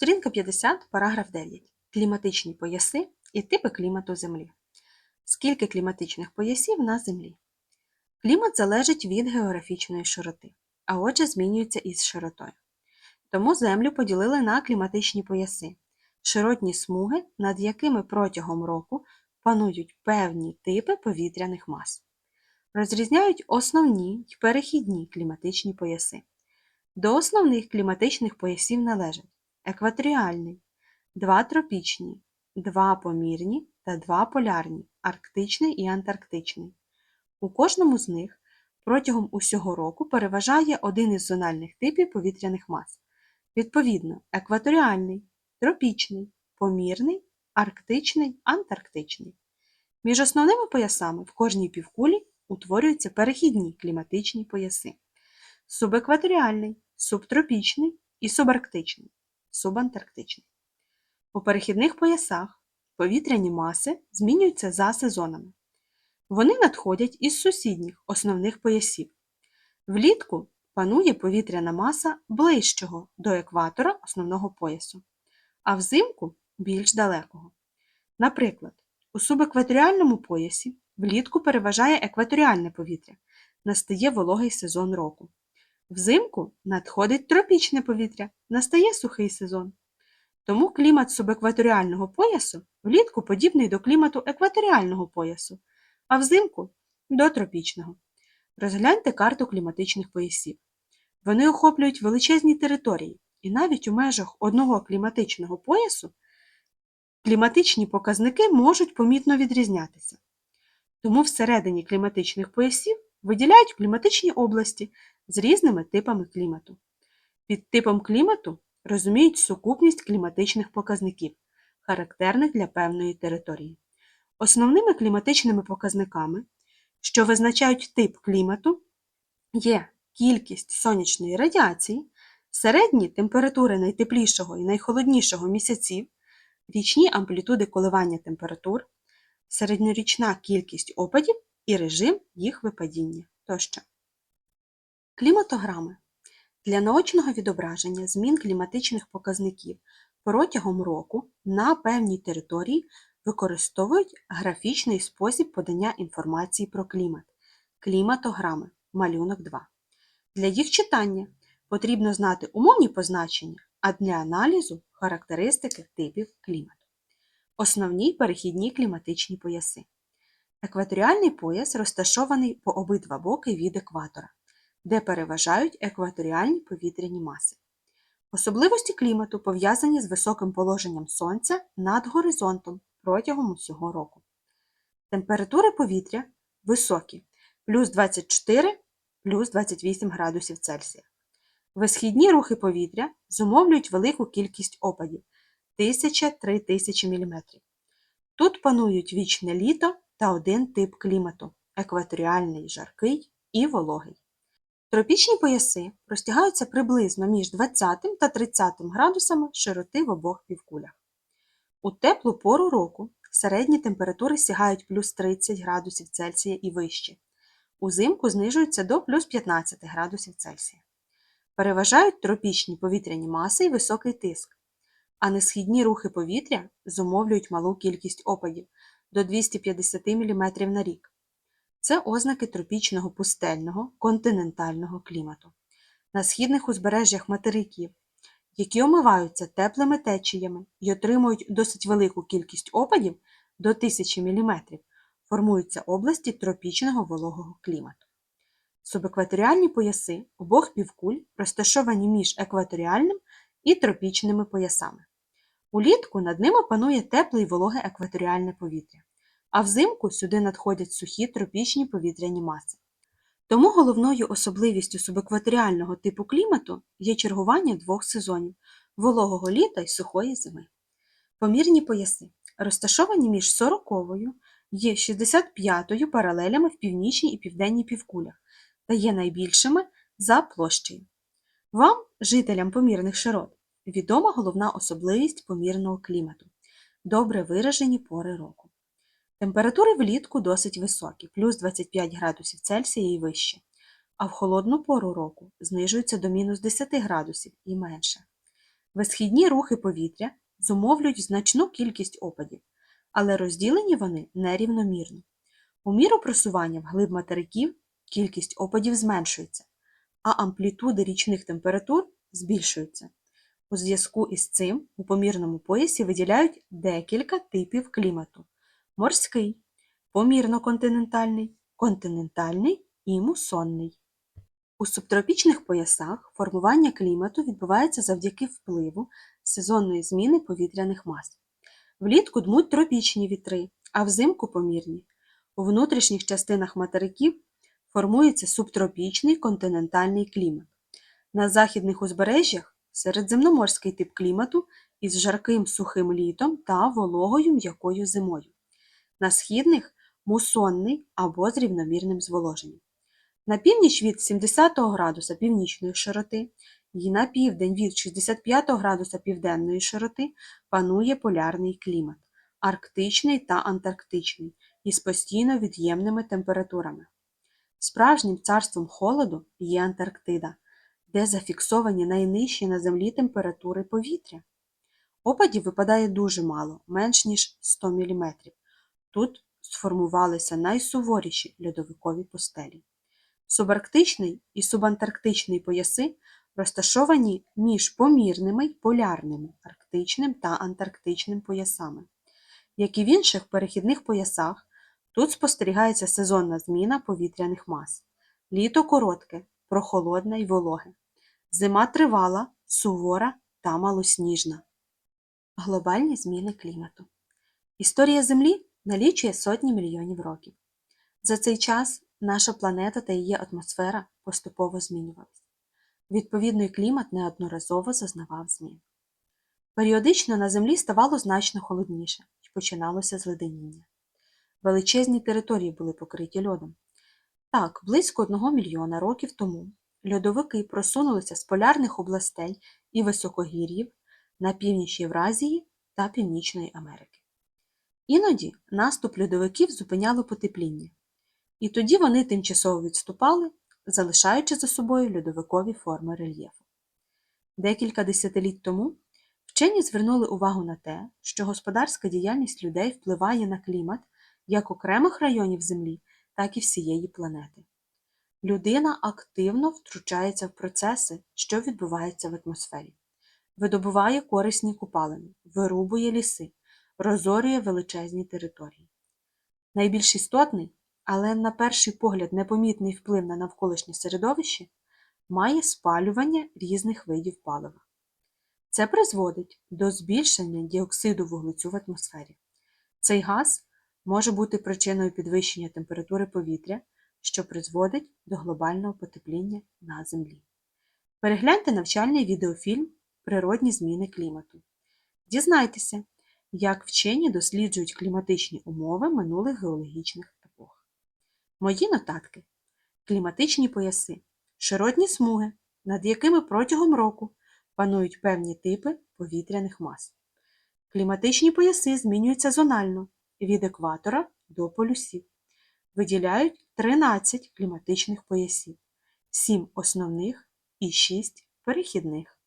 Сторінка 50, параграф 9. Кліматичні пояси і типи клімату Землі. Скільки кліматичних поясів на Землі? Клімат залежить від географічної широти, а отже змінюється із широтою. Тому Землю поділили на кліматичні пояси широтні смуги, над якими протягом року панують певні типи повітряних мас. Розрізняють основні й перехідні кліматичні пояси. До основних кліматичних поясів належать екваторіальний, два тропічні, два помірні та два полярні арктичний і антарктичний. У кожному з них протягом усього року переважає один із зональних типів повітряних мас. Відповідно, екваторіальний, тропічний, помірний, арктичний, антарктичний. Між основними поясами в кожній півкулі утворюються перехідні кліматичні пояси субекваторіальний, субтропічний і субарктичний, субантарктичний. У перехідних поясах повітряні маси змінюються за сезонами. Вони надходять із сусідніх основних поясів. Влітку панує повітряна маса ближчого до екватора основного поясу, а взимку більш далекого. Наприклад, у субекваторіальному поясі влітку переважає екваторіальне повітря, настає вологий сезон року. Взимку надходить тропічне повітря, настає сухий сезон. Тому клімат субекваторіального поясу влітку подібний до клімату екваторіального поясу, а взимку до тропічного. Розгляньте карту кліматичних поясів. Вони охоплюють величезні території, і навіть у межах одного кліматичного поясу кліматичні показники можуть помітно відрізнятися. Тому всередині кліматичних поясів виділяють кліматичні області з різними типами клімату. Під типом клімату розуміють сукупність кліматичних показників, характерних для певної території. Основними кліматичними показниками, що визначають тип клімату, є кількість сонячної радіації, середні температури найтеплішого і найхолоднішого місяців, річні амплітуди коливання температур, середньорічна кількість опадів і режим їх випадіння тощо. Кліматограми для наочного відображення змін кліматичних показників протягом року на певній території використовують графічний спосіб подання інформації про клімат кліматограми малюнок 2. Для їх читання потрібно знати умовні позначення, а для аналізу характеристики типів клімату. Основні перехідні кліматичні пояси. Екваторіальний пояс розташований по обидва боки від екватора, де переважають екваторіальні повітряні маси. Особливості клімату пов'язані з високим положенням сонця над горизонтом протягом усього року. Температури повітря високі плюс 24 плюс 28 градусів Цельсія. Висхідні рухи повітря зумовлюють велику кількість опадів 1000-3000 мм. Тут панують вічне літо та один тип клімату екваторіальний жаркий і вологий. Тропічні пояси розтягаються приблизно між 20 та 30 градусами широти в обох півкулях. У теплу пору року середні температури сягають плюс 30 градусів Цельсія і вище. Узимку знижуються до плюс 15 градусів Цельсія. Переважають тропічні повітряні маси і високий тиск, а несхідні рухи повітря зумовлюють малу кількість опадів до 250 мм на рік. Це ознаки тропічного пустельного континентального клімату. На східних узбережжях материків, які омиваються теплими течіями і отримують досить велику кількість опадів до 1000 мм, формуються області тропічного вологого клімату. Субекваторіальні пояси обох півкуль розташовані між екваторіальним і тропічними поясами. Улітку над ними панує тепле й вологе екваторіальне повітря, а взимку сюди надходять сухі тропічні повітряні маси. Тому головною особливістю субекваторіального типу клімату є чергування двох сезонів вологого літа й сухої зими. Помірні пояси розташовані між 40-ю і 65-ю паралелями в північній і південній півкулях та є найбільшими за площею. Вам, жителям помірних широт, відома головна особливість помірного клімату добре виражені пори року. Температури влітку досить високі, плюс 25 градусів Цельсія і вище, а в холодну пору року знижуються до мінус 10 градусів і менше. Висхідні рухи повітря зумовлюють значну кількість опадів, але розділені вони нерівномірно. У міру просування вглиб материків кількість опадів зменшується, а амплітуди річних температур збільшуються. У зв'язку із цим у помірному поясі виділяють декілька типів клімату: морський, помірно-континентальний, континентальний і мусонний. У субтропічних поясах формування клімату відбувається завдяки впливу сезонної зміни повітряних мас. Влітку дмуть тропічні вітри, а взимку помірні. У внутрішніх частинах материків формується субтропічний континентальний клімат. На західних узбережжях середземноморський тип клімату із жарким сухим літом та вологою м'якою зимою. На східних мусонний або з рівномірним зволоженням. На північ від 70 градуса північної широти і на південь від 65 градуса південної широти панує полярний клімат арктичний та антарктичний із постійно від'ємними температурами. Справжнім царством холоду є Антарктида, де зафіксовані найнижчі на землі температури повітря. Опадів випадає дуже мало, менш ніж 100 мм. Тут сформувалися найсуворіші льодовикові пустелі. Субарктичний і субантарктичний пояси розташовані між помірними й полярними арктичним та антарктичним поясами. Як і в інших перехідних поясах, тут спостерігається сезонна зміна повітряних мас. Літо коротке, прохолодне й вологе. Зима тривала, сувора та малосніжна. Глобальні зміни клімату. Історія Землі налічує сотні мільйонів років. За цей час наша планета та її атмосфера поступово змінювалися. Відповідний клімат неодноразово зазнавав змін. Періодично на Землі ставало значно холодніше і починалося зледеніння. Величезні території були покриті льодом. Так, близько одного мільйона років тому льодовики просунулися з полярних областей і високогір'їв на північ Євразії та Північної Америки. Іноді наступ льодовиків зупиняло потепління, і тоді вони тимчасово відступали, залишаючи за собою льодовикові форми рельєфу. Декілька десятиліть тому вчені звернули увагу на те, що господарська діяльність людей впливає на клімат як окремих районів Землі, так і всієї планети. Людина активно втручається в процеси, що відбуваються в атмосфері, видобуває корисні купалини, вирубує ліси, розорює величезні території. Найбільш істотний, але на перший погляд непомітний вплив на навколишнє середовище має спалювання різних видів палива. Це призводить до збільшення діоксиду вуглецю в атмосфері. Цей газ може бути причиною підвищення температури повітря, що призводить до глобального потепління на Землі. Перегляньте навчальний відеофільм Природні зміни клімату. Дізнайтеся, як вчені досліджують кліматичні умови минулих геологічних епох. Мої нотатки кліматичні пояси, широтні смуги, над якими протягом року панують певні типи повітряних мас. Кліматичні пояси змінюються зонально від екватора до полюсів. Виділяють 13 кліматичних поясів, 7 основних і 6 перехідних.